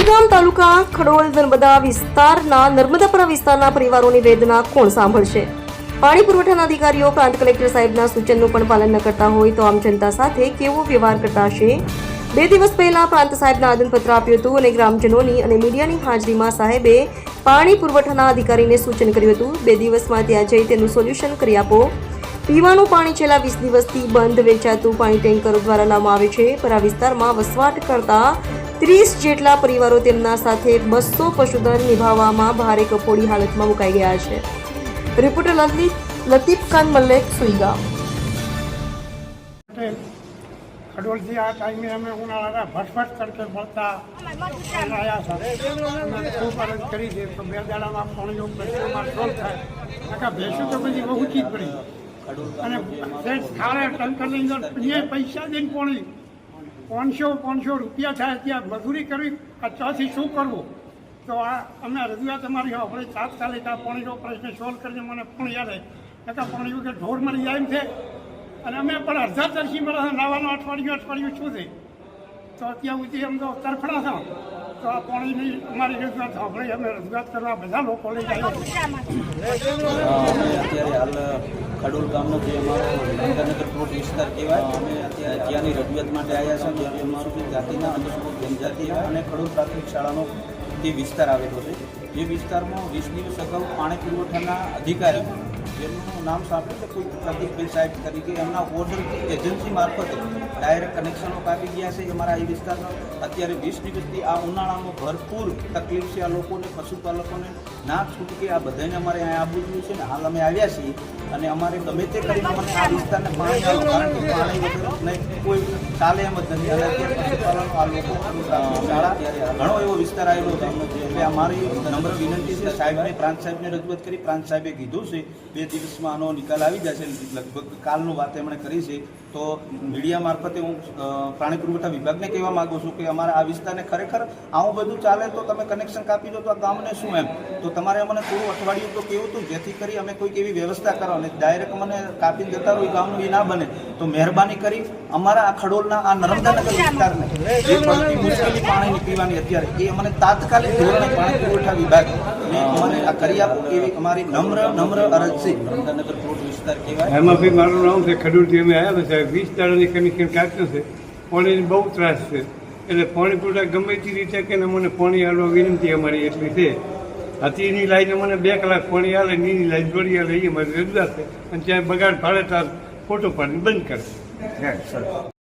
કતારગામ તાલુકા ખડોલ નર્મદા વિસ્તારના નર્મદાપુરા વિસ્તારના પરિવારોની વેદના કોણ સાંભળશે? પાણી પુરવઠાના અધિકારીઓ, પ્રાંત કલેક્ટર સાહેબના સૂચનનું પણ પાલન ન કરતા હોય તો આમ જનતા સાથે કેવો વ્યવહાર કરતા હશે બે દિવસ પહેલા પ્રાંત સાહેબના આદનપત્ર આપ્યું હતું અને ગ્રામજનોની અને મીડિયાની હાજરીમાં સાહેબે પાણી પુરવઠાના અધિકારીને સૂચન કર્યું હતું. બે દિવસમાં ત્યાં જઈ તેનું સોલ્યુશન કરી આપો. પીવાનું પાણી છેલ્લા વીસ દિવસથી બંધ વેચાતું પાણી ટેન્કરો દ્વારા લાવવામાં આવે છે, પર આ વિસ્તારમાં વસવાટ કરતા ત્રીસ જેટલા પરિવારો તેમના સાથે બસો પશુધન નિભાવવામાં ભારે કફોડી હાલતમાં મુકાઈ ગયા છે. રિપોર્ટર લલિત, લતીફ ખાન મલ્લેક સુઈગા ખડોલથી આ ટાઈમે અમે ઉનાળાના ભટભટ તડકે મળતા આવ્યા હતા ખૂબ અરજ કરી છે તો બે દાડામાં પાણીનો અમારે સોલ્વ થાય. આખા ભેંસો તો પછી બહુ ચીજ પડી. અને સેઠ ટંકર લઈને પૈસા દઈને પાણી પાંચસો પાંચસો રૂપિયા થાય ત્યાં મજૂરી કરવી આ ચોથી શું કરવું? તો આ અમે રજૂઆત અમારી આપણે તાત્કાલિક આ પાણીનો પ્રશ્ન સોલ્વ કરીને મને પણ યાદ નકા પાણી વગર ઢોર મરી જાય એમ છે. અને અમે પણ અડધા તરસી મળે નાવાનું અઠવાડિયું અઠવાડિયું શું છે? તો અત્યાર સુધી અમે તો તરફડા છો તો આ પાણીની અમારી રજૂઆત સાંભળી અમે રજૂઆત કરવા બધા લોકો લઈ જાય અત્યારે હાલ ખડોલ ગામનો જે અમારો ગંગાનગર પ્લોટ વિસ્તાર કહેવાય, અમે અત્યારે ત્યાંની રજૂઆત માટે આવ્યા છે જ્યાં અમારું જે જાતિના અનુસૂચિત જનજાતિ અને ખડોલ પ્રાથમિક શાળાનો તે વિસ્તાર આવેલો છે જે વિસ્તારમાં વીસ દિવસ અગાઉ પાણી પુરવઠાના અધિકારી જેમનું નામ સાંભળ્યું છે કોઈ પ્રદીપભાઈ સાહેબ તરીકે એમના ઓર્ડરથી એજન્સી મારફતે ડાયરેક્ટ કનેક્શનો કાપી ગયા છે અમારા એ વિસ્તારમાં. અત્યારે વીસ દિવસથી આ ઉનાળામાં ભરપૂર તકલીફ છે આ લોકોને, પશુપાલકોને. ના છૂટકે આ બધાને અમારે અહીંયા આવવું જોઈએ છે ને. હાલ અમે આવ્યા છીએ અને અમારે ગમે તે કરીને અમને આ વિસ્તારને પાણી આવ્યું કારણ કે પાણી વગર નહીં, કોઈ ચાલે એમ જ નથી. અને અત્યારે પશુપાલન આ લોકો શાળા, ઘણો એવો વિસ્તાર આવેલો છે. એટલે અમારી નમ્ર વિનંતી છે સાહેબને, પ્રાંત સાહેબને રજૂઆત કરી. પ્રાંત સાહેબે કીધું છે બે દિવસમાં આનો નિકાલ આવી જશે. લગભગ કાલનું વાત એમણે કરી છે. તો મીડિયા મારફતે હું પ્રાણી પુરવઠા વિભાગને કહેવા માગું છું કે અમારા આ વિસ્તારને ખરેખર આવું બધું ચાલે તો તમે કનેક્શન કાપી દો તો આ ગામને શું એમ? તો તમારે અમને થોડું અઠવાડિયું તો કેવું હતું જેથી કરી અમે કોઈક એવી વ્યવસ્થા કરો અને ડાયરેક્ટ મને કાપીને જતા હોય ગામનું એ ના બને, તો મહેરબાની કરી અમારા આ ખડોલના, આ નર્મદાનગર વિસ્તારને જે મુશ્કેલી પાણીની પીવાની અત્યારે, એ અમને તાત્કાલિક ધોરણે પાણી પુરવઠા વિભાગ અમને આ કરી આપો એવી અમારી નમ્ર નમ્ર અરજ છે. નર્મદાનગર વિસ્તાર કહેવાય? એમાં બી મારું નામ છે ખડૂરથી અમે આવ્યા છે વીસ દાડાની કનેક્શન કાપ્યું છે. પાણીની બહુ ત્રાસ છે. એટલે પાણી પૂરતા ગમે તે રીતે કે મને પાણી હાલવા વિનંતી અમારી એટલી છે. હાથીની લાઈન મને બે કલાક પાણી હાલે નીની લાઈન જોડી હાલે એ મારી રજૂઆત છે. અને ત્યાં બગાડ ફાળે તાર ફોટો પાડીને બંધ કરે